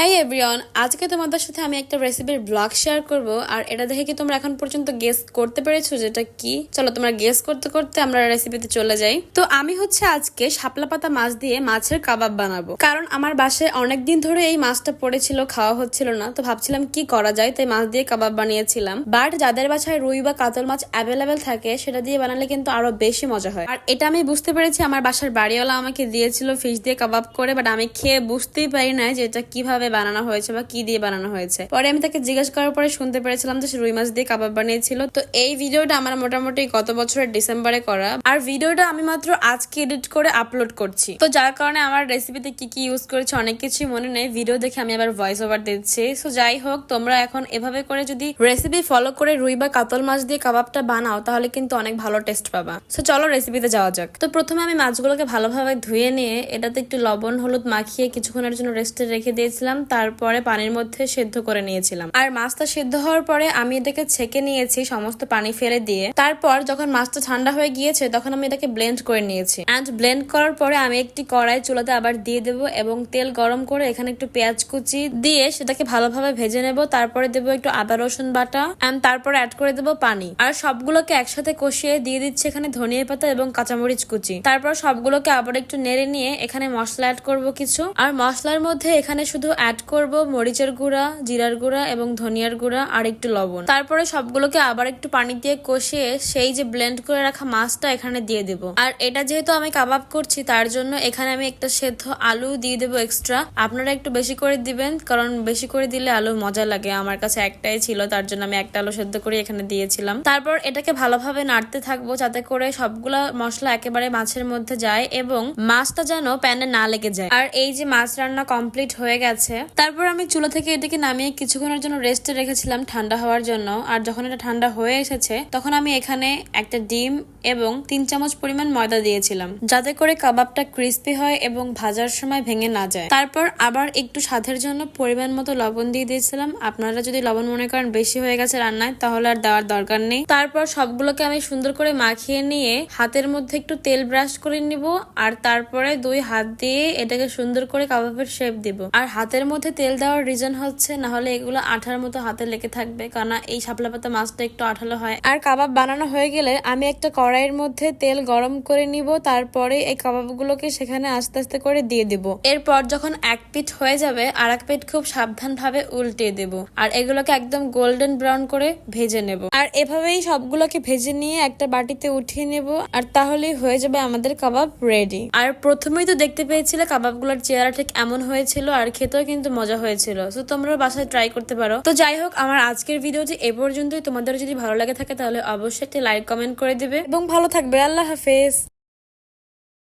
হ্যাঁ এভরিওয়ান আজকে তোমাদের সাথে আমি একটা রেসিপির ব্লগ শেয়ার করব। আর এটা দেখে কি তোমরা এখন পর্যন্ত গেস করতে পেরেছ যেটা কি? চলো তোমরা গেস করতে করতে আমরা রেসিপিতে চলে যাই। তো আমি হচ্ছে আজকে শাপলা পাতা মাছ দিয়ে মাছের কাবাব বানাবো। কারণ আমার বাসায় অনেক দিন ধরে এই মাছটা পড়েছিল, খাওয়া হচ্ছিল না। তো ভাবছিলাম কি করা যায়, তাই মাছ দিয়ে কাবাব বানিয়েছিলাম। বাট যাদের বাসায় রুই বা কাতল মাছ অ্যাভেলেবেল থাকে, সেটা দিয়ে বানালে কিন্তু আরও বেশি মজা হয়। আর এটা আমি বুঝতে পেরেছি, আমার বাসার বাড়িওয়ালা আমাকে দিয়েছিল ফিশ দিয়ে কাবাব করে বাট আমি খেয়ে বুঝতেই পারি না যে এটা কীভাবে বানানো হয়েছে বা কি দিয়ে বানানো হয়েছে। পরে আমি তাকে জিজ্ঞেস করার পরে শুনতে পেরেছিলাম যে সে রুই মাছ দিয়ে কাবাব বানিয়েছিল। তো এই ভিডিওটা আমার মোটামুটি গত বছরের ডিসেম্বরে করা। আর ভিডিওটা আমি মাত্র আজকে এডিট করে আপলোড করছি। তো যার কারণে আমার রেসিপিতে কি কি ইউজ করেছে অনেক কিছুই মনে নেই। ভিডিও দেখে আমি আবার ভয়েস ওভার দিচ্ছি। সো যাই হোক, তোমরা এখন এভাবে করে যদি রেসিপি ফলো করে রুই বা কাতল মাছ দিয়ে কাবাবটা বানাও, তাহলে কিন্তু অনেক ভালো টেস্ট পাবা। সো চলো রেসিপিতে যাওয়া যাক। তো প্রথমে আমি মাছগুলোকে ভালোভাবে ধুয়ে নিয়ে, এটাতে একটু লবণ, হলুদ মাখিয়ে কিছুক্ষণের জন্য রেস্টে রেখে দিয়েছিলাম। তারপরে পানির মধ্যে সেদ্ধ করে নিয়েছিলাম। আর মাছটা সেদ্ধ হওয়ার পরে আমি এটাকে ছেঁকে নিয়েছি সমস্ত পানি ফেলে দিয়ে। তারপর যখন মাছটা ঠান্ডা হয়ে গিয়েছে, তখন আমি এটাকে ব্লেন্ড করে নিয়েছি। অ্যান্ড ব্লেন্ড করার পরে আমি একটি কড়াই চুলাতে আবার দিয়ে দেবো এবং তেল গরম করে এখানে একটু পেঁয়াজ কুচি দিয়ে সেটাকে ভালোভাবে ভেজে নেব। তারপরে দেবো একটু আদা, রসুন বাটা অ্যান্ড তারপরে অ্যাড করে দেবো পানি। আর সবগুলোকে একসাথে কষিয়ে দিয়ে দিচ্ছি এখানে ধনিয়া পাতা এবং কাঁচামরিচ কুচি। তারপর সবগুলোকে আবার একটু নেড়ে নিয়ে এখানে মশলা অ্যাড করব কিছু। আর মশলার মধ্যে এখানে শুধু অ্যাড করব মরিচের গুঁড়া, জিরার গুঁড়া এবং ধনিয়ার গুঁড়া আর একটু লবণ। তারপরে সবগুলোকে আবার একটু পানি দিয়ে কষিয়ে সেই যে ব্লেন্ড করে রাখা মাছটা এখানে দিয়ে দেবো। আর এটা যেহেতু আমি কাবাব করছি, তার জন্য এখানে আমি একটা সেদ্ধ আলু দিয়ে দেবো এক্সট্রা আপনারা একটু বেশি করে দিবেন, কারণ বেশি করে দিলে আলু মজা লাগে। আমার কাছে একটাই ছিল, তার জন্য আমি একটা আলু সেদ্ধ করে এখানে দিয়েছিলাম। তারপর এটাকে ভালোভাবে নাড়তে থাকব যাতে করে সবগুলা মশলা একেবারে মাছের মধ্যে যায় এবং মাছটা যেন প্যানে না লেগে যায়। আর এই যে মাছ রান্না কমপ্লিট হয়ে গেছে তারপর আমি চুলা থেকে এটাকে নামিয়ে কিছুক্ষণের জন্য রেস্টে রেখেছিলাম ঠান্ডা হওয়ার জন্য। আর যখন এটা ঠান্ডা হয়ে এসেছে, তখন আমি এখানে একটা ডিম এবং তিন চামচ পরিমাণ ময়দা দিয়েছিলাম, যাতে করে কাবাবটা ক্রিস্পি হয় এবং ভাজার সময় ভেঙে না যায়। তারপর আবার একটু স্বাদের জন্য পরিমাণ মতো লবণ দিয়ে দিয়েছিলাম। আপনারা যদি লবণ মনে করেন বেশি হয়ে গেছে রান্নায়, তাহলে আর দেওয়ার দরকার নেই। তারপর সবগুলোকে আমি সুন্দর করে মাখিয়ে নিয়ে হাতের মধ্যে একটু তেল ব্রাশ করে নিব। আর তারপরে দুই হাত দিয়ে এটাকে সুন্দর করে কাবাবের শেপ দিব। আর হাতের মধ্যে তেল দেওয়ার রিজন হচ্ছে, না হলে এগুলো আঠার মতো হাতে লেগে থাকবে। কারণ এই শাপলা পাতা মাছটা একটু আঠালো হয়। আর কাবাব বানানো হয়ে গেলে আমি একটা কড়াইয়ের মধ্যে তেল গরম করে নিব, তারপরে এই কাবাবগুলোকে সেখানে আস্তে আস্তে করে দিয়ে দিব। এরপর যখন এক পিঠ হয়ে যাবে আর এক পিঠ খুব সাবধান ভাবে উল্টে দেব। আর এগুলোকে একদম গোল্ডেন ব্রাউন করে ভেজে নেব। আর এভাবেই সবগুলোকে ভেজে নিয়ে একটা বাটিতে উঠিয়ে নেব, আর তাহলেই হয়ে যাবে আমাদের কাবাব রেডি আর প্রথমেই তো দেখতে পেয়েছিলে কাবাবগুলোর চেহারা ঠিক এমন হয়েছিল, আর খেতেও কিন্তু মজা হয়েছিল। তো তোমরা বাসায় ট্রাই করতে পারো। তো যাই হোক, আমার আজকের ভিডিওটি এ পর্যন্তই। তোমাদের যদি ভালো লাগে থাকে, তাহলে অবশ্যই একটি লাইক কমেন্ট করে দেবে। এবং ভালো থাকবে। আল্লাহ হাফেজ।